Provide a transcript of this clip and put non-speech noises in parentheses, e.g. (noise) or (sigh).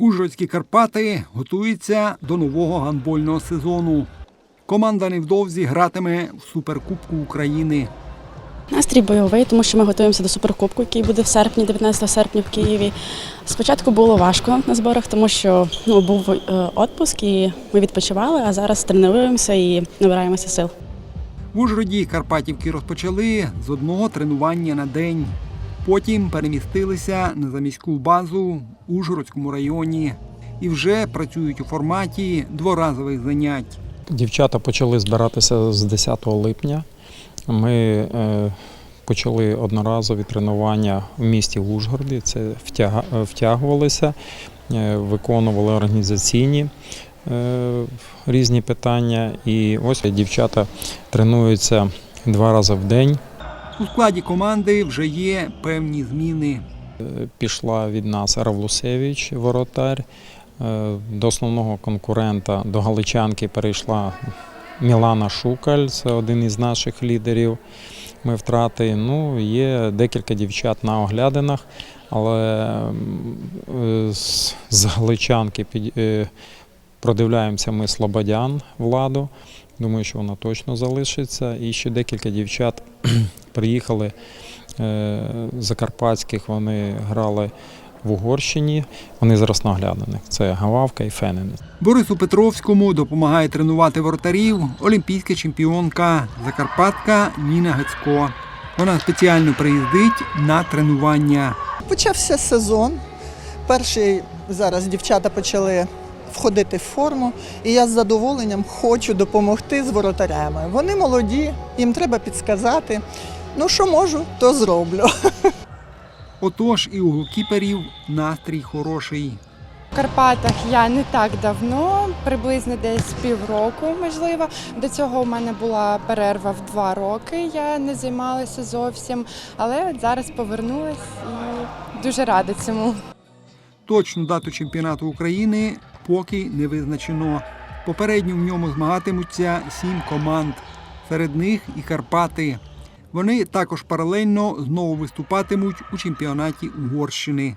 Ужгородські Карпати готуються до нового гандбольного сезону. Команда невдовзі гратиме в Суперкубку України. Настрій бойовий, тому що ми готуємося до суперкубку, який буде в серпні, 19 серпня в Києві. Спочатку було важко на зборах, тому що ну, був е, отпуск і ми відпочивали, а зараз тренуємося і набираємося сил. В Ужгороді Карпатівки розпочали з одного тренування на день. Потім перемістилися на заміську базу в Ужгородському районі і вже працюють у форматі дворазових занять. Дівчата почали збиратися з 10 липня. Ми е, почали одноразові тренування в місті Ужгороді. Це втягувалися, е, виконували організаційні е, різні питання. І ось дівчата тренуються два рази в день. У складі команди вже є певні зміни. Е, Пішла від нас Равлусевич, воротар. Е, До основного конкурента, до Галичанки перейшла Мілана Шукаль, це один із наших лідерів. Ми втрати. Ну, є декілька дівчат на оглядинах, але е, з, Галичанки продивляємося ми Слободян владу. Думаю, що вона точно залишиться. І ще декілька дівчат (clears throat) приїхали е, закарпатських, вони грали в Угорщині. Вони зараз на оглядинах. Це Гававка і Фенен. Борису Петровському допомагає тренувати воротарів олімпійська чемпіонка Закарпатка Ніна Гецько. Вона спеціально приїздить на тренування. Почався сезон. Перший зараз дівчата почали входити в форму, і я з задоволенням хочу допомогти з воротарями. Вони молоді, їм треба підсказати. Ну, що можу, то зроблю. (laughs) Отож і у голкіперів настрій хороший. В Карпатах я не так давно, приблизно десь півроку, можливо. До цього у мене була перерва в два роки. Я не займалася зовсім, але от зараз повернулась і дуже рада цьому. Точну дату чемпіонату України поки не визначено. Попередньо в ньому змагатимуться сім команд. Серед них і Карпати. Вони також паралельно знову виступатимуть у чемпіонаті Угорщини.